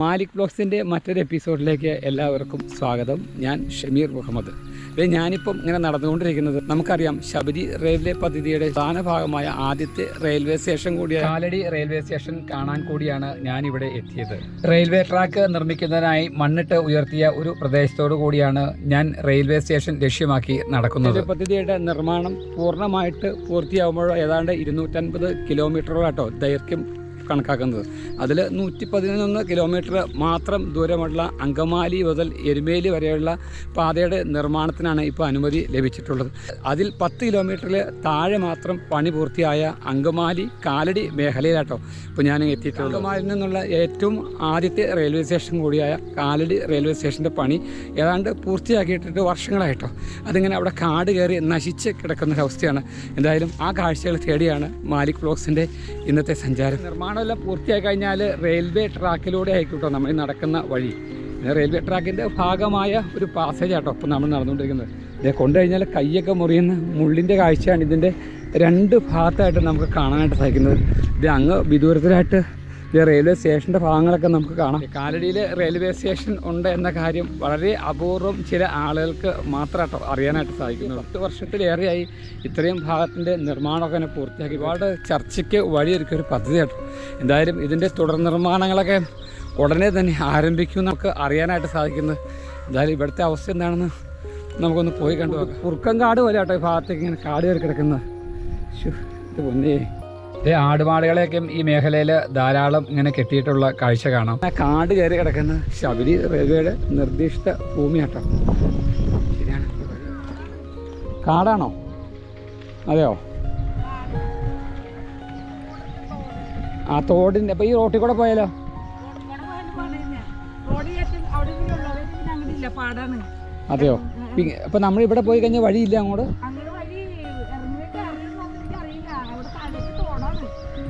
മാലിക് ബ്ലോഗ്സിന്റെ മറ്റൊരു എപ്പിസോഡിലേക്ക് എല്ലാവർക്കും സ്വാഗതം. ഞാൻ ഷമീർ മുഹമ്മദ്. ഇത് ഞാനിപ്പം ഇങ്ങനെ നടന്നുകൊണ്ടിരിക്കുന്നത് നമുക്കറിയാം ശബരി റെയിൽവേ പദ്ധതിയുടെ പ്രധാന ഭാഗമായ ആദ്യത്തെ റെയിൽവേ സ്റ്റേഷൻ കൂടിയ കാലടി റെയിൽവേ സ്റ്റേഷൻ കാണാൻ കൂടിയാണ് ഞാനിവിടെ എത്തിയത്. റെയിൽവേ ട്രാക്ക് നിർമ്മിക്കുന്നതിനായി മണ്ണിട്ട് ഉയർത്തിയ ഒരു പ്രദേശത്തോടു കൂടിയാണ് ഞാൻ റെയിൽവേ സ്റ്റേഷൻ ലക്ഷ്യമാക്കി നടക്കുന്നത്. പദ്ധതിയുടെ നിർമ്മാണം പൂർണമായിട്ട് പൂർത്തിയാകുമ്പോൾ ഏതാണ്ട് ഇരുന്നൂറ്റൻപത് കിലോമീറ്ററോളാട്ടോ ദൈർഘ്യം കണക്കാക്കുന്നത്. അതിൽ നൂറ്റി പതിനൊന്ന് കിലോമീറ്റർ മാത്രം ദൂരമുള്ള അങ്കമാലി മുതൽ എരുമേലി വരെയുള്ള പാതയുടെ നിർമ്മാണത്തിനാണ് ഇപ്പോൾ അനുമതി ലഭിച്ചിട്ടുള്ളത്. അതിൽ പത്ത് കിലോമീറ്ററിൽ താഴെ മാത്രം പണി പൂർത്തിയായ അങ്കമാലി കാലടി മേഖലയിലാട്ടോ ഇപ്പോൾ ഞാൻ എത്തിയിട്ടുള്ളത്. അങ്കമാലിയിൽ നിന്നുള്ള ഏറ്റവും ആദ്യത്തെ റെയിൽവേ സ്റ്റേഷൻ കൂടിയായ കാലടി റെയിൽവേ സ്റ്റേഷന്റെ പണി ഏതാണ്ട് പൂർത്തിയാക്കിയിട്ടിട്ട് വർഷങ്ങളായിട്ടോ. അതിങ്ങനെ അവിടെ കാട് കയറി നശിച്ച് കിടക്കുന്ന ഒരു അവസ്ഥയാണ്. എന്തായാലും ആ കാഴ്ചകൾ തേടിയാണ് മാലിക് ബ്ലോക്സിന്റെ ഇന്നത്തെ സഞ്ചാരം. നിർമ്മാണമെല്ലാം പൂർത്തിയായി കഴിഞ്ഞാൽ റെയിൽവേ ട്രാക്കിലൂടെ ആയിക്കോട്ടോ നമ്മൾ നടക്കുന്ന വഴി. റെയിൽവേ ട്രാക്കിന്റെ ഭാഗമായ ഒരു പാസേജ് ആട്ടോ ഇപ്പം നമ്മൾ നടന്നുകൊണ്ടിരിക്കുന്നത്. ഇത് കൊണ്ടു കഴിഞ്ഞാൽ കൈയൊക്കെ മുറിയുന്ന മുള്ളിന്റെ കാഴ്ചയാണ് ഇതിന്റെ രണ്ട് ഭാഗത്തായിട്ട് നമുക്ക് കാണാനായിട്ട് സാധിക്കുന്നത്. ഇത് അങ്ങ് വിദൂരത്തിലായിട്ട് റെയിൽവേ സ്റ്റേഷന്റെ ഭാഗങ്ങളൊക്കെ നമുക്ക് കാണാം. കാലടിയിൽ റെയിൽവേ സ്റ്റേഷൻ ഉണ്ട് എന്ന കാര്യം വളരെ അപൂർവം ചില ആളുകൾക്ക് മാത്രമായിട്ട് അറിയാനായിട്ട് സാധിക്കുന്നു. പത്ത് വർഷത്തിലേറെയായി ഇത്രയും ഭാഗത്തിന്റെ നിർമ്മാണമൊക്കെ തന്നെ പൂർത്തിയാക്കി. ഒരുപാട് ചർച്ചയ്ക്ക് വഴിയൊരുക്കിയ ഒരു പദ്ധതിയാട്ടോ എന്തായാലും ഇതിന്റെ തുടർ നിർമ്മാണങ്ങളൊക്കെ ഉടനെ തന്നെ ആരംഭിക്കും നമുക്ക് അറിയാനായിട്ട് സാധിക്കുന്നത് എന്തായാലും ഇവിടുത്തെ അവസ്ഥ എന്താണെന്ന് നമുക്കൊന്ന് പോയി കണ്ടു നോക്കാം. കുറുക്കം കാട് പോലെ ആട്ടോ ഈ ഭാഗത്തേക്ക് ഇങ്ങനെ കാട് കയറി കിടക്കുന്നത്. ഇത് പൊന്നേ. ഇത് ആടുമാടുകളെയൊക്കെ ഈ മേഖലയിൽ ധാരാളം ഇങ്ങനെ കെട്ടിയിട്ടുള്ള കാഴ്ച കാണാം. കാട് കയറി കിടക്കുന്ന ശബരി റെയിൽവേയുടെ നിർദ്ദിഷ്ട ഭൂമിയാട്ടോ. ശരിയാണ്. കാടാണോ? അതെയോ? ആ തോടിന്റെ അപ്പോൾ ഈ റോട്ടിൽ കൂടെ പോയാലോ? അതെയോ? അപ്പൊ നമ്മൾ ഇവിടെ പോയി കഴിഞ്ഞാൽ വഴിയില്ല അങ്ങോട്ട്?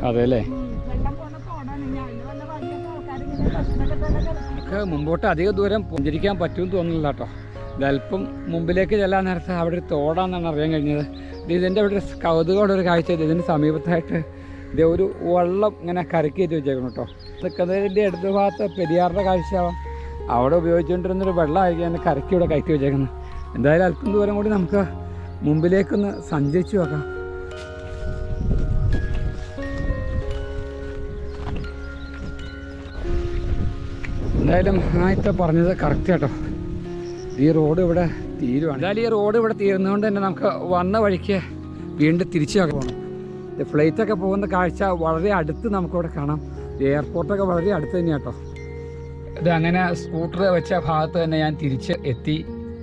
തന്നെ അല്ലേ നമുക്ക് മുമ്പോട്ട് അധിക ദൂരം പുഞ്ചരിക്കാൻ പറ്റുമെന്ന് തോന്നുന്നില്ല കേട്ടോ. ഇതല്പം മുമ്പിലേക്ക് ചെല്ലാൻ നേരത്തെ അവിടെ ഒരു തോടാന്നാണ് അറിയാൻ കഴിഞ്ഞത്. ഇത് ഇതിന്റെ അവിടെ ഒരു കൗതുകമുള്ള ഒരു കാഴ്ച ഇത് ഇതിന് സമീപത്തായിട്ട് ഇത് ഒരു വെള്ളം ഇങ്ങനെ കരക്കി കയറ്റി വെച്ചേക്കണം കേട്ടോ നിൽക്കുന്നതിന്റെ ഇടത് ഭാഗത്ത് പെരിയാറിന്റെ കാഴ്ചയാവാം. അവിടെ ഉപയോഗിച്ചുകൊണ്ടിരുന്നൊരു വെള്ളമായിരിക്കും അതിന്റെ കരക്കി ഇവിടെ കയറ്റി വെച്ചേക്കുന്നത്. എന്തായാലും അല്പം ദൂരം കൂടി നമുക്ക് മുമ്പിലേക്കൊന്ന് സഞ്ചരിച്ചു നോക്കാം. എന്തായാലും ആദ്യത്തെ പറഞ്ഞത് കറക്റ്റ് കേട്ടോ ഈ റോഡ് ഇവിടെ തീരുവാണ്. എന്തായാലും ഈ റോഡ് ഇവിടെ തീരുന്നതുകൊണ്ട് തന്നെ നമുക്ക് വന്ന വഴിക്ക് വീണ്ടും തിരിച്ചു പോകണം ഫ്ലൈറ്റൊക്കെ പോകുന്ന കാഴ്ച വളരെ അടുത്ത് നമുക്കിവിടെ കാണാം. എയർപോർട്ടൊക്കെ വളരെ അടുത്ത് തന്നെയാണ് കേട്ടോ ഇത് അങ്ങനെ സ്കൂട്ടർ വെച്ച ഭാഗത്ത് തന്നെ ഞാൻ തിരിച്ച് എത്തി.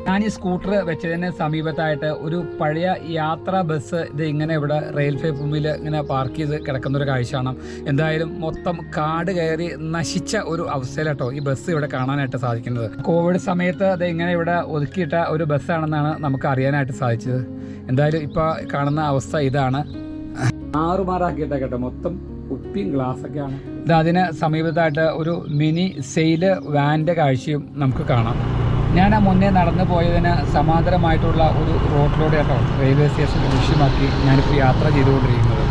ഞാൻ ഈ സ്കൂട്ടർ വെച്ചതിന് സമീപത്തായിട്ട് ഒരു പഴയ യാത്രാ ബസ് ഇത് ഇങ്ങനെ ഇവിടെ റെയിൽവേ ഭൂമിയിൽ ഇങ്ങനെ പാർക്ക് ചെയ്ത് കിടക്കുന്ന ഒരു കാഴ്ചയാണ്. എന്തായാലും മൊത്തം കാട് കയറി നശിച്ച ഒരു അവസ്ഥയിലാട്ടോ ഈ ബസ് ഇവിടെ കാണാനായിട്ട് സാധിക്കുന്നത്. കോവിഡ് സമയത്ത് അത് ഇങ്ങനെ ഇവിടെ ഒതുക്കിയിട്ട ഒരു ബസ്സാണെന്നാണ് നമുക്ക് അറിയാനായിട്ട് സാധിച്ചത്. എന്തായാലും ഇപ്പോൾ കാണുന്ന അവസ്ഥ ഇതാണ്. ആറുമാറാക്കിയിട്ടാ കേട്ടോ മൊത്തം ഉപ്പിയും ഗ്ലാസ് ആണ് ഇത് അതിന് സമീപത്തായിട്ട് ഒരു മിനി സെയിൽ വാന്റെ കാഴ്ചയും നമുക്ക് കാണാം. ഞാൻ ആ മുന്നേ നടന്നു പോയതിന് സമാന്തരമായിട്ടുള്ള ഒരു റോഡിലൂടെ കേട്ടോ റെയിൽവേ സ്റ്റേഷൻ ലക്ഷ്യമാക്കി ഞാനിപ്പോൾ യാത്ര ചെയ്തുകൊണ്ടിരിക്കുന്നത്.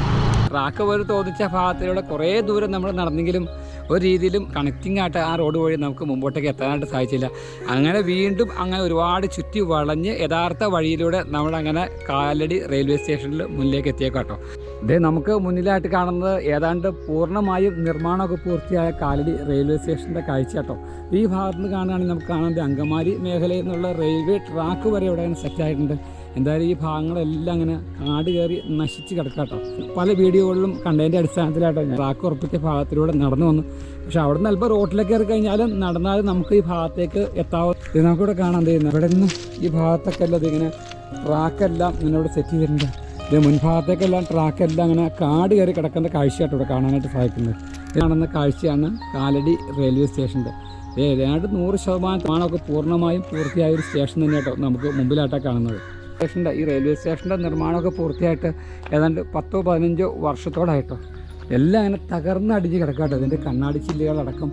ട്രാക്ക് പോലെ തോന്നിച്ച ഭാഗത്തിലൂടെ കുറേ ദൂരം നമ്മൾ നടന്നെങ്കിലും ഒരു രീതിയിലും കണക്റ്റിംഗ് ആയിട്ട് ആ റോഡ് വഴി നമുക്ക് മുമ്പോട്ടേക്ക് എത്താനായിട്ട് സാധിച്ചില്ല. അങ്ങനെ വീണ്ടും അങ്ങനെ ഒരുപാട് ചുറ്റി വളഞ്ഞ് യഥാർത്ഥ വഴിയിലൂടെ നമ്മളങ്ങനെ കാലടി റെയിൽവേ സ്റ്റേഷനിൽ മുന്നിലേക്ക് എത്തിയേക്കാട്ടോ ഇതേ നമുക്ക് മുന്നിലായിട്ട് കാണുന്നത് ഏതാണ്ട് പൂർണമായും നിർമ്മാണമൊക്കെ പൂർത്തിയായ കാലടി റെയിൽവേ സ്റ്റേഷന്റെ കാഴ്ച കേട്ടോ. ഈ ഭാഗത്ത് നിന്ന് കാണുകയാണെങ്കിൽ നമുക്ക് കാണാൻ അങ്കമാലി മേഖലയിൽ നിന്നുള്ള റെയിൽവേ ട്രാക്ക് വരെ ഇവിടെ സെറ്റായിട്ടുണ്ട് എന്തായാലും ഈ ഭാഗങ്ങളെല്ലാം അങ്ങനെ കാട് കയറി നശിച്ച് കിടക്കാട്ടോ. പല വീഡിയോകളിലും കണ്ടതിന്റെ അടിസ്ഥാനത്തിലാട്ടോ ഞാൻ. ട്രാക്ക് ഉറപ്പിച്ച ഭാഗത്തിലൂടെ നടന്നു വന്നു. പക്ഷെ അവിടെ നിന്ന് അല്പം റോട്ടിലേക്ക് കയറി കഴിഞ്ഞാലും നടന്നാലും നമുക്ക് ഈ ഭാഗത്തേക്ക് എത്താവും? ഇത് നമുക്കിവിടെ കാണാൻ തരുന്നത് ഇവിടെ നിന്ന് ഈ ഭാഗത്തൊക്കെ അല്ല ഇതിങ്ങനെ ട്രാക്കെല്ലാം ഇങ്ങനെ ഇവിടെ സെറ്റ് ചെയ്തിട്ടുണ്ട് ഇത് മുൻഭാഗത്തേക്കെല്ലാം ട്രാക്കെല്ലാം അങ്ങനെ കാട് കയറി കിടക്കുന്ന കാഴ്ചയായിട്ട് ഇവിടെ കാണാനായിട്ട് സാധിക്കുന്നത്. ഇത് കാണുന്ന കാഴ്ചയാണ് കാലടി റെയിൽവേ സ്റ്റേഷന്റെ ഏതാണ്ട് നൂറ് ശതമാനമാണൊക്കെ പൂർണമായും പൂർത്തിയായ ഒരു സ്റ്റേഷൻ തന്നെ നമുക്ക് മുമ്പിലായിട്ടാണ് കാണുന്നത്. സ്റ്റേഷന്റെ ഈ റെയിൽവേ സ്റ്റേഷന്റെ നിർമ്മാണമൊക്കെ പൂർത്തിയായിട്ട് ഏതാണ്ട് പത്തോ പതിനഞ്ചോ വർഷത്തോടായിട്ടോ എല്ലാം അങ്ങനെ തകർന്നടിഞ്ഞ് കിടക്കാട്ടോ. ഇതിന്റെ കണ്ണാടി ചില്ലുകളടക്കം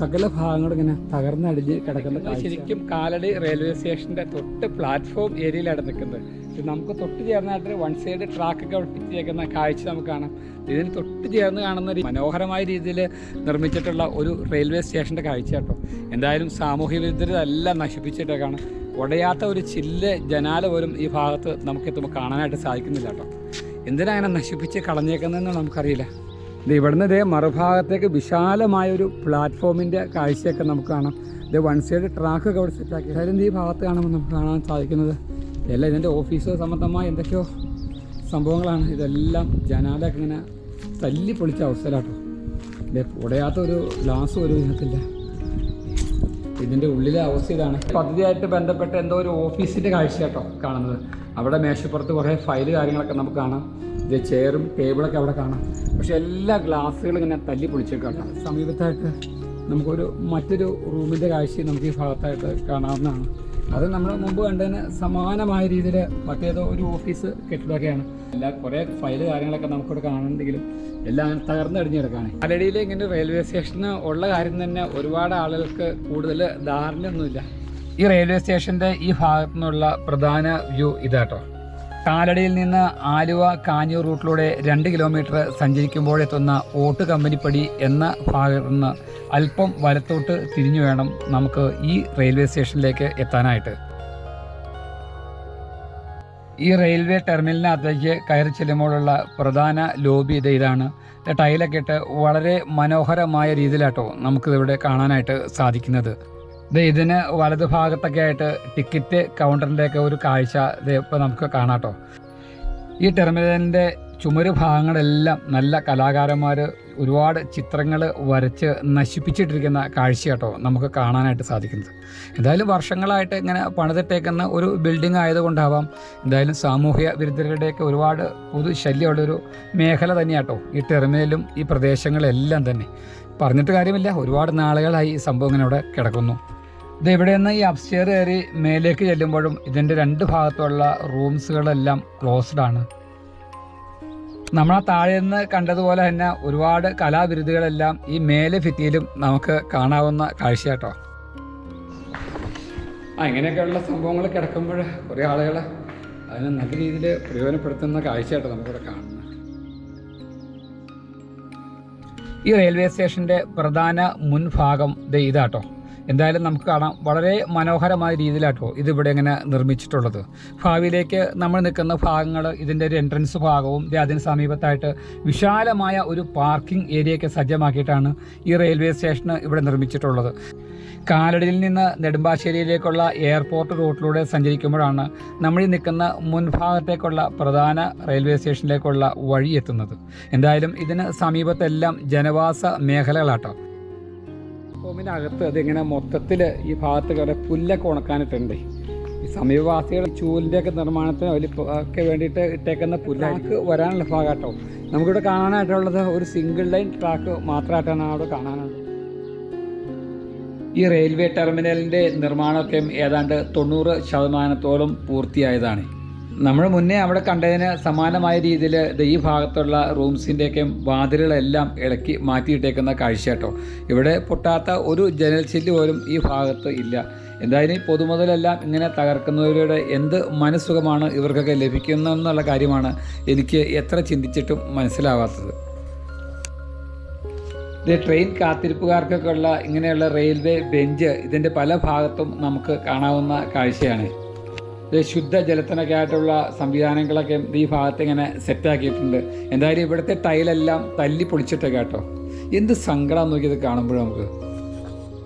സകല ഭാഗങ്ങളും ഇങ്ങനെ തകർന്നടിഞ്ഞ് കിടക്കുന്ന ശരിക്കും കാലടി റെയിൽവേ സ്റ്റേഷന്റെ തൊട്ട് പ്ലാറ്റ്ഫോം ഏരിയയിലാണ് നിൽക്കുന്നത്. നമുക്ക് തൊട്ട് ചേർന്നായിട്ട് വൺ സൈഡ് ട്രാക്കൊക്കെ ചെയ്തേക്കുന്ന കാഴ്ച നമുക്ക് കാണാം. ഇതിന് തൊട്ട് ചേർന്ന് കാണുന്ന മനോഹരമായ രീതിയിൽ നിർമ്മിച്ചിട്ടുള്ള ഒരു റെയിൽവേ സ്റ്റേഷന്റെ കാഴ്ച കേട്ടോ. എന്തായാലും സാമൂഹ്യ വിരുദ്ധരെല്ലാം നശിപ്പിച്ചിട്ടേക്കാണ് ഉടയാത്ത ഒരു ചില്ല് ജനാല പോലും ഈ ഭാഗത്ത് നമുക്ക് എത്തുമ്പോൾ കാണാനായിട്ട് സാധിക്കുന്നില്ല കേട്ടോ. എന്തിനാ അങ്ങനെ നശിപ്പിച്ച് കളഞ്ഞേക്കുന്നതെന്ന് നമുക്കറിയില്ല. ഇത് ഇവിടുന്ന് ഇതേ മറുഭാഗത്തേക്ക് വിശാലമായ ഒരു പ്ലാറ്റ്ഫോമിന്റെ കാഴ്ചയൊക്കെ നമുക്ക് കാണാം. ഇത് വൺ സൈഡ് ട്രാക്കൊക്കെ അവിടെ സെറ്റാക്കി അതായത് ഈ ഭാഗത്ത് കാണുമ്പോൾ നമുക്ക് കാണാൻ സാധിക്കുന്നത് എല്ലാം ഇതിന്റെ ഓഫീസ് സംബന്ധമായ എന്തൊക്കെയോ സംഭവങ്ങളാണ്. ഇതെല്ലാം ജനാലൊക്കെ ഇങ്ങനെ തല്ലി പൊളിച്ച അവസ്ഥയിലാട്ടോ. ഇത് ഉടയാത്ത ഒരു ഗ്ലാസ് ഒരു ഇതിനകത്തില്ല. ഇതിന്റെ ഉള്ളിലെ അവസ്ഥ ഇതാണ് പദ്ധതിയായിട്ട് ബന്ധപ്പെട്ട് എന്തോ ഒരു ഓഫീസിന്റെ കാഴ്ച കേട്ടോ കാണുന്നത്. അവിടെ മേശപ്പുറത്ത് കുറേ ഫയൽ കാര്യങ്ങളൊക്കെ നമുക്ക് കാണാം. ഇത് ചെയറും ടേബിളൊക്കെ അവിടെ കാണാം. പക്ഷെ എല്ലാ ഗ്ലാസ്സുകളും ഇങ്ങനെ തല്ലി പൊളിച്ചേക്കാട്ടോ. സമീപത്തായിട്ട് നമുക്കൊരു മറ്റൊരു റൂമിന്റെ കാഴ്ചയും നമുക്ക് ഈ ഭാഗത്തായിട്ട് കാണാവുന്നതാണ്. അത് നമ്മൾ മുമ്പ് കണ്ടതിന് സമാനമായ രീതിയിൽ മറ്റേതോ ഒരു ഓഫീസ് കെട്ടിടമൊക്കെയാണ്. എല്ലാ കുറേ ഫയൽ കാര്യങ്ങളൊക്കെ നമുക്കിവിടെ കാണുന്നുണ്ടെങ്കിലും എല്ലാം തകർന്ന് തകർന്നടിഞ്ഞ് അലടിയിൽ കാലടിയിൽ ഇങ്ങനെ റെയിൽവേ സ്റ്റേഷന് ഉള്ള കാര്യം തന്നെ ഒരുപാട് ആളുകൾക്ക് കൂടുതൽ ധാരണയൊന്നുമില്ല. ഈ റെയിൽവേ സ്റ്റേഷന്റെ ഈ ഭാഗത്തു നിന്നുള്ള പ്രധാന വ്യൂ ഇതാട്ടോ. കാലടിയിൽ നിന്ന് ആലുവ കാഞ്ഞൂർ റൂട്ടിലൂടെ രണ്ട് കിലോമീറ്റർ സഞ്ചരിക്കുമ്പോഴെത്തുന്ന ഓട്ട് കമ്പനിപ്പടി എന്ന ഭാഗത്തു നിന്ന് അല്പം വലത്തോട്ട് തിരിഞ്ഞു വേണം നമുക്ക് ഈ റെയിൽവേ സ്റ്റേഷനിലേക്ക് എത്താനായിട്ട്. ഈ റെയിൽവേ ടെർമിനലിനകത്തേക്ക് കയറി ചെല്ലുമ്പോഴുള്ള പ്രധാന ലോബി ഇത് ഇതാണ്. ടൈലൊക്കെ ഇട്ട് വളരെ മനോഹരമായ രീതിയിലാട്ടോ നമുക്കിതിവിടെ കാണാനായിട്ട് സാധിക്കുന്നത്. ഇതിന് വലതു ഭാഗത്തൊക്കെ ആയിട്ട് ടിക്കറ്റ് കൗണ്ടറിന്റെയൊക്കെ ഒരു കാഴ്ച ഇത് ഇപ്പോൾ നമുക്ക് കാണാട്ടോ. ഈ ടെർമിനലിന്റെ ചുമര് ഭാഗങ്ങളെല്ലാം നല്ല കലാകാരന്മാർ ഒരുപാട് ചിത്രങ്ങൾ വരച്ച് നശിപ്പിച്ചിട്ടിരിക്കുന്ന കാഴ്ച കേട്ടോ നമുക്ക് കാണാനായിട്ട് സാധിക്കുന്നത്. എന്തായാലും വർഷങ്ങളായിട്ട് ഇങ്ങനെ പണിതിട്ടേക്കുന്ന ഒരു ബിൽഡിംഗ് ആയതുകൊണ്ടാവാം എന്തായാലും സാമൂഹ്യ വിരുദ്ധരുടെയൊക്കെ ഒരുപാട് പൊതു ശല്യമുള്ളൊരു മേഖല തന്നെയാട്ടോ ഈ ടെർമിനലും ഈ പ്രദേശങ്ങളെല്ലാം തന്നെ. പറഞ്ഞിട്ട് കാര്യമില്ല. ഒരുപാട് നാളുകളായി ഈ സംഭവം ഇങ്ങനെ ഇവിടെ കിടക്കുന്നു. ഇത് ഇവിടെ നിന്ന് ഈ അപ്സ്റ്റെയർ കയറി മേലേക്ക് ചെല്ലുമ്പോഴും ഇതിന്റെ രണ്ട് ഭാഗത്തുള്ള റൂംസുകളെല്ലാം ക്ലോസ്ഡ് ആണ്. നമ്മൾ ആ താഴെ നിന്ന് കണ്ടതുപോലെ തന്നെ ഒരുപാട് കലാവിരുദ്ധകളെല്ലാം ഈ മേലെ ഭിത്തിയിലും നമുക്ക് കാണാവുന്ന കാഴ്ച കേട്ടോ ആ ഇങ്ങനെയൊക്കെയുള്ള സംഭവങ്ങൾ കിടക്കുമ്പോൾ കുറേ ആളുകൾ അതിനെ നല്ല രീതിയിൽ പ്രയോജനപ്പെടുത്തുന്ന കാഴ്ചയാട്ടോ നമുക്കിവിടെ കാണുന്നത്. ഈ റെയിൽവേ സ്റ്റേഷന്റെ പ്രധാന മുൻഭാഗം ഇതാട്ടോ. എന്തായാലും നമുക്ക് കാണാം. വളരെ മനോഹരമായ രീതിയിലാട്ടോ ഇതിവിടെ ഇങ്ങനെ നിർമ്മിച്ചിട്ടുള്ളത്. ഭാവിയിലേക്ക് നമ്മൾ നിൽക്കുന്ന ഭാഗങ്ങൾ ഇതിന്റെ ഒരു എൻട്രൻസ് ഭാഗവും അതിന് സമീപത്തായിട്ട് വിശാലമായ ഒരു പാർക്കിംഗ് ഏരിയയൊക്കെ സജ്ജമാക്കിയിട്ടാണ് ഈ റെയിൽവേ സ്റ്റേഷന് ഇവിടെ നിർമ്മിച്ചിട്ടുള്ളത്. കാലടിയിൽ നിന്ന് നെടുമ്പാശ്ശേരിയിലേക്കുള്ള എയർപോർട്ട് റൂട്ടിലൂടെ സഞ്ചരിക്കുമ്പോഴാണ് നമ്മൾ ഈ നിൽക്കുന്ന മുൻഭാഗത്തേക്കുള്ള പ്രധാന റെയിൽവേ സ്റ്റേഷനിലേക്കുള്ള വഴി എത്തുന്നത്. എന്തായാലും ഇതിന് സമീപത്തെല്ലാം ജനവാസ മേഖലകളാട്ടോ. ഹോമിനകത്ത് അതിങ്ങനെ മൊത്തത്തിൽ ഈ ഭാഗത്ത് കുറേ പുല്ലൊക്കെ ഉണക്കാനിട്ടുണ്ട്. ഈ സമീപവാസികൾ ചൂലിന്റെ ഒക്കെ നിർമ്മാണത്തിന് ഒക്കെ വേണ്ടിയിട്ട് ഇട്ടേക്കുന്ന പുല്ലാക്ക് വരാനുള്ള ഭാഗമാട്ടോ നമുക്കിവിടെ കാണാനായിട്ടുള്ളത് ഒരു സിംഗിൾ ലൈൻ ട്രാക്ക് മാത്രമായിട്ടാണ് അവിടെ കാണാനുള്ളത്. ഈ റെയിൽവേ ടെർമിനലിന്റെ നിർമ്മാണമൊക്കെ ഏതാണ്ട് തൊണ്ണൂറ് ശതമാനത്തോളം പൂർത്തിയായതാണ്. നമ്മൾ മുന്നേ അവിടെ കണ്ടതിന് സമാനമായ രീതിയിൽ ഈ ഭാഗത്തുള്ള റൂംസിന്റെയൊക്കെ വാതിലുകളെല്ലാം ഇളക്കി മാറ്റിയിട്ടേക്കുന്ന കാഴ്ച കേട്ടോ ഇവിടെ പൊട്ടാത്ത ഒരു ജനൽ ചില്ല് പോലും ഈ ഭാഗത്ത് ഇല്ല. എന്തായാലും പൊതുമുതലെല്ലാം ഇങ്ങനെ തകർക്കുന്നവരുടെ എന്ത് മനസ്സുഖമാണ് ഇവർക്കൊക്കെ ലഭിക്കുന്നതെന്നുള്ള കാര്യമാണ് എനിക്ക് എത്ര ചിന്തിച്ചിട്ടും മനസ്സിലാവാത്തത്. ഇത് ട്രെയിൻ കാത്തിരിപ്പുകാർക്കൊക്കെ ഉള്ള ഇങ്ങനെയുള്ള റെയിൽവേ ബെഞ്ച് ഇതിന്റെ പല ഭാഗത്തും നമുക്ക് കാണാവുന്ന കാഴ്ചയാണ്. ഇത് ശുദ്ധ ജലത്തിനൊക്കെ ആയിട്ടുള്ള സംവിധാനങ്ങളൊക്കെ ഈ ഭാഗത്ത് ഇങ്ങനെ സെറ്റാക്കിയിട്ടുണ്ട് എന്തായാലും ഇവിടുത്തെ ടൈലെല്ലാം തല്ലി പൊളിച്ചിട്ടൊക്കെ കേട്ടോ. എന്ത് സങ്കടം നോക്കിയത് കാണുമ്പോഴും നമുക്ക്.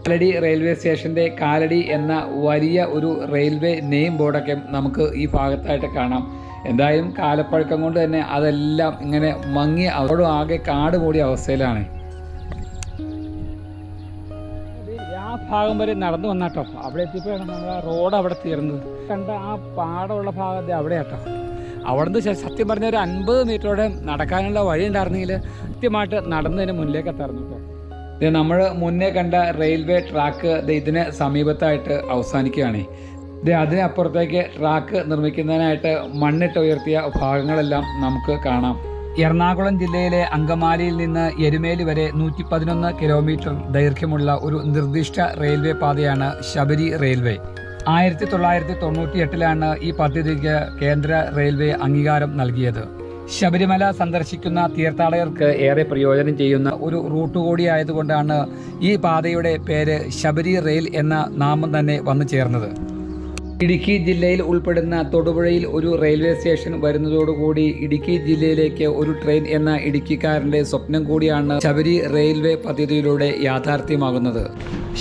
കാലടി റെയിൽവേ സ്റ്റേഷന്റെ കാലടി എന്ന വലിയ ഒരു റെയിൽവേ നെയിം ബോർഡൊക്കെ നമുക്ക് ഈ ഭാഗത്തായിട്ട് കാണാം. എന്തായാലും കാലപ്പഴക്കം കൊണ്ട് തന്നെ അതെല്ലാം ഇങ്ങനെ മങ്ങി അവിടെ ആകെ കാട് മൂടിയ അവസ്ഥയിലാണ്. ഭാഗം വരെ നടന്നു വന്നാട്ടോ. അവിടെ എത്തിയപ്പോഴാണ് നമ്മൾ ആ റോഡ് അവിടെ തീർന്നത്. കണ്ട ആ പാടമുള്ള ഭാഗത്തെ അവിടെ നിന്ന് സത്യം പറഞ്ഞ ഒരു അൻപത് മീറ്ററോടെ നടക്കാനുള്ള വഴി ഉണ്ടായിരുന്നെങ്കിൽ കൃത്യമായിട്ട് നടന്നതിന് മുന്നിലേക്ക് എത്താറുണ്ട് കേട്ടോ ഇത് നമ്മൾ മുന്നേ കണ്ട റെയിൽവേ ട്രാക്ക് ഇതിന് സമീപത്തായിട്ട് അവസാനിക്കുകയാണ്. ഇത് അതിനപ്പുറത്തേക്ക് ട്രാക്ക് നിർമ്മിക്കുന്നതിനായിട്ട് മണ്ണിട്ട് ഉയർത്തിയ ഭാഗങ്ങളെല്ലാം നമുക്ക് കാണാം. എറണാകുളം ജില്ലയിലെ അങ്കമാലിയിൽ നിന്ന് എരുമേലി വരെ നൂറ്റി പതിനൊന്ന് കിലോമീറ്റർ ദൈർഘ്യമുള്ള ഒരു നിർദ്ദിഷ്ട റെയിൽവേ പാതയാണ് ശബരി റെയിൽവേ. ആയിരത്തി തൊള്ളായിരത്തി തൊണ്ണൂറ്റി എട്ടിലാണ് ഈ പദ്ധതിക്ക് കേന്ദ്ര റെയിൽവേ അംഗീകാരം നൽകിയത്. ശബരിമല സന്ദർശിക്കുന്ന തീർത്ഥാടകർക്ക് ഏറെ പ്രയോജനം ചെയ്യുന്ന ഒരു റൂട്ട് കൂടിയായതുകൊണ്ടാണ് ഈ പാതയുടെ പേര് ശബരി റെയിൽ എന്ന നാമം തന്നെ വന്നു ചേർന്നത്. ഇടുക്കി ജില്ലയിൽ ഉൾപ്പെടുന്ന തൊടുപുഴയിൽ ഒരു റെയിൽവേ സ്റ്റേഷൻ വരുന്നതോടുകൂടി ഇടുക്കി ജില്ലയിലേക്ക് ഒരു ട്രെയിൻ എന്ന ഇടുക്കിക്കാരന്റെ സ്വപ്നം കൂടിയാണ് ശബരി റെയിൽവേ പദ്ധതിയിലൂടെ യാഥാർത്ഥ്യമാകുന്നത്.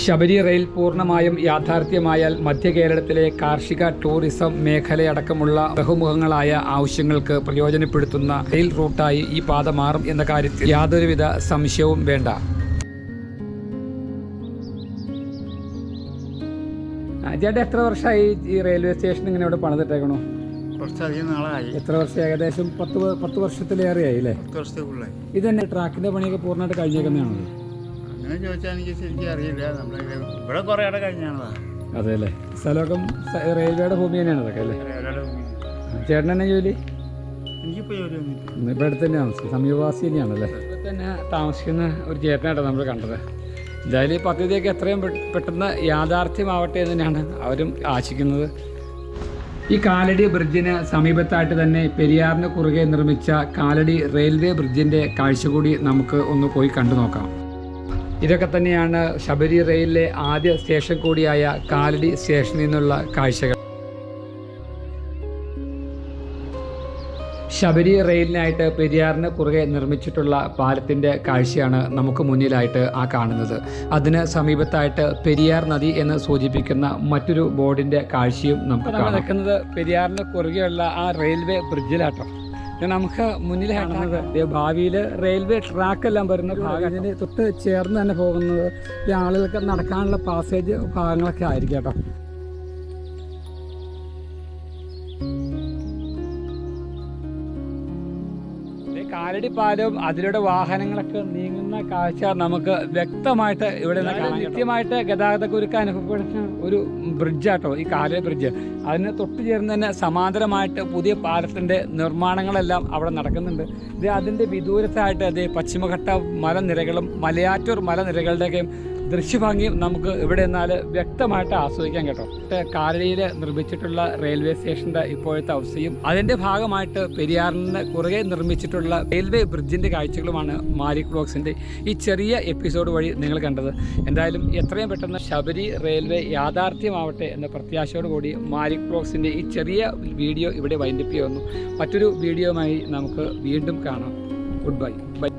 ശബരി റെയിൽ പൂർണമായും യാഥാർത്ഥ്യമായാൽ മധ്യ കേരളത്തിലെ കാർഷിക ടൂറിസം മേഖലയടക്കമുള്ള ബഹുമുഖങ്ങളായ ആവശ്യങ്ങൾക്ക് പ്രയോജനപ്പെടുത്തുന്ന റെയിൽ റൂട്ടായി ഈ പാത മാറും എന്ന കാര്യത്തിൽ യാതൊരുവിധ സംശയവും വേണ്ട. ചേട്ടാ എത്ര വർഷമായി ഈ റെയിൽവേ സ്റ്റേഷൻ ഇങ്ങനെ ഇവിടെ പണിതിട്ടേക്കണോ? കുറച്ചധികം നാളായി. എത്ര വർഷം? ഏകദേശം പത്ത് പത്ത് വർഷത്തിലേറെയായി അല്ലേ? പത്ത് ഇത് തന്നെ ട്രാക്കിന്റെ പണിയൊക്കെ പൂർണമായിട്ട് കഴിഞ്ഞേക്കുന്നതാണോ അങ്ങനെ ചോദിച്ചാൽ എനിക്ക് ശരിക്കും അറിയില്ല. നമ്മൾ ഇവിടെ കുറേ ഇടം കഴിഞ്ഞാണതാ അതെ അല്ലേ? സ്ഥലമൊക്കെ റെയിൽവേയുടെ ഭൂമി തന്നെയാണ് അതൊക്കെ അല്ലേ? ചേട്ടൻ തന്നെ ജോലി? എനിക്കിപ്പോൾ ജോലിയൊന്നും ഇവിടെ അടുത്ത് തന്നെ താമസിക്കും സമീപവാസി തന്നെയാണല്ലേ ഇവിടെ തന്നെ താമസിക്കുന്ന ഒരു ചേട്ടനായിട്ടാണ് നമ്മൾ കണ്ടത്. എന്തായാലും ഈ പദ്ധതിയൊക്കെ എത്രയും പെട്ടെന്ന് യാഥാർത്ഥ്യമാവട്ടെ എന്ന് തന്നെയാണ് അവരും ആശിക്കുന്നത്. ഈ കാലടി ബ്രിഡ്ജിന് സമീപത്തായിട്ട് തന്നെ പെരിയാറിന് കുറുകെ നിർമ്മിച്ച കാലടി റെയിൽവേ ബ്രിഡ്ജിന്റെ കാഴ്ച കൂടി നമുക്ക് ഒന്ന് പോയി കണ്ടു നോക്കാം. ഇതൊക്കെ തന്നെയാണ് ശബരി റെയിലിലെ ആദ്യ സ്റ്റേഷൻ കൂടിയായ കാലടി സ്റ്റേഷനിൽ നിന്നുള്ള കാഴ്ചകൾ. ശബരി റെയിലിനായിട്ട് പെരിയാറിന് കുറുകെ നിർമ്മിച്ചിട്ടുള്ള പാലത്തിന്റെ കാഴ്ചയാണ് നമുക്ക് മുന്നിലായിട്ട് ആ കാണുന്നത്. അതിന് സമീപത്തായിട്ട് പെരിയാർ നദി എന്ന് സൂചിപ്പിക്കുന്ന മറ്റൊരു ബോർഡിന്റെ കാഴ്ചയും നമുക്ക് നടക്കുന്നത് പെരിയാറിന് കുറുകെയുള്ള ആ റെയിൽവേ ബ്രിഡ്ജിലാട്ടോ. നമുക്ക് മുന്നിൽ കാണുന്നത്. ഭാവിയിൽ റെയിൽവേ ട്രാക്കെല്ലാം വരുന്ന ഭാഗത്തിന് തൊട്ട് ചേർന്ന് തന്നെ പോകുന്നത് ഈ ആളുകൾക്ക് നടക്കാനുള്ള പാസേജ് ഭാഗങ്ങളൊക്കെ ആയിരിക്കും കേട്ടോ. ഈ കാലടി പാലവും അതിലൂടെ വാഹനങ്ങളൊക്കെ നീങ്ങുന്ന കാഴ്ച നമുക്ക് വ്യക്തമായിട്ട് ഇവിടെ കൃത്യമായിട്ട് ഗതാഗത കുരുക്ക് അനുഭവപ്പെടുന്ന ഒരു ബ്രിഡ്ജാട്ടോ ഈ കാലേ ബ്രിഡ്ജ് അതിന് തൊട്ട് ചേർന്ന് തന്നെ സമാന്തരമായിട്ട് പുതിയ പാലത്തിന്റെ നിർമ്മാണങ്ങളെല്ലാം അവിടെ നടക്കുന്നുണ്ട്. ഇത് അതിന്റെ വിദൂരത്തായിട്ട് അത് പശ്ചിമഘട്ട മലനിരകളും മലയാറ്റൂർ മലനിരകളുടെയൊക്കെയും ദൃശ്യഭംഗിയും നമുക്ക് ഇവിടെ നിന്നാൽ വ്യക്തമായിട്ട് ആസ്വദിക്കാൻ കേട്ടോ. കാലടിയിൽ നിർമ്മിച്ചിട്ടുള്ള റെയിൽവേ സ്റ്റേഷന്റെ ഇപ്പോഴത്തെ അവസ്ഥയും അതിന്റെ ഭാഗമായിട്ട് പെരിയാറിന് കുറുകെ നിർമ്മിച്ചിട്ടുള്ള റെയിൽവേ ബ്രിഡ്ജിന്റെ കാഴ്ചകളുമാണ് മാരിക് ബ്ലോഗ്സിന്റെ ഈ ചെറിയ എപ്പിസോഡ് വഴി നിങ്ങൾ കണ്ടത്. എന്തായാലും എത്രയും പെട്ടെന്ന് ശബരി റെയിൽവേ യാഥാർത്ഥ്യമാവട്ടെ എന്ന പ്രത്യാശയോട് കൂടി മാരിക് ബ്ലോഗ്സിന്റെ ഈ ചെറിയ വീഡിയോ ഇവിടെ വൈൻഡപ്പ് ചെയ്യുന്നു. മറ്റൊരു വീഡിയോയുമായി നമുക്ക് വീണ്ടും കാണാം. ഗുഡ് ബൈ ബൈ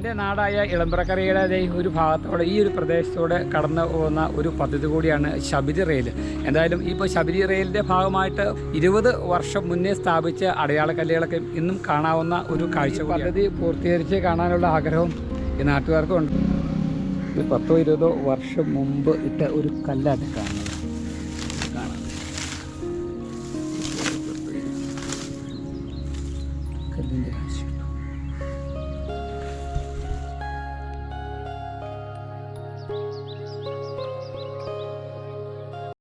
എന്റെ നാടായ ഇളമ്പ്രക്കരയുടെ ഒരു ഭാഗത്തോടെ ഈ ഒരു പ്രദേശത്തോടെ കടന്നു പോകുന്ന ഒരു പദ്ധതി കൂടിയാണ് ശബരി റെയിൽ. എന്തായാലും ഇപ്പോൾ ശബരി റെയിലിന്റെ ഭാഗമായിട്ട് ഇരുപത് വർഷം മുന്നേ സ്ഥാപിച്ച അടയാളക്കല്ലുകളൊക്കെ ഇന്നും കാണാവുന്ന ഒരു കാഴ്ച പദ്ധതി പൂർത്തീകരിച്ച് കാണാനുള്ള ആഗ്രഹവും ഈ നാട്ടുകാർക്കും ഉണ്ട്. പത്തോ ഇരുപതോ വർഷം മുമ്പ് ഇട്ട ഒരു കല്ലാണ് കാണുന്നത്.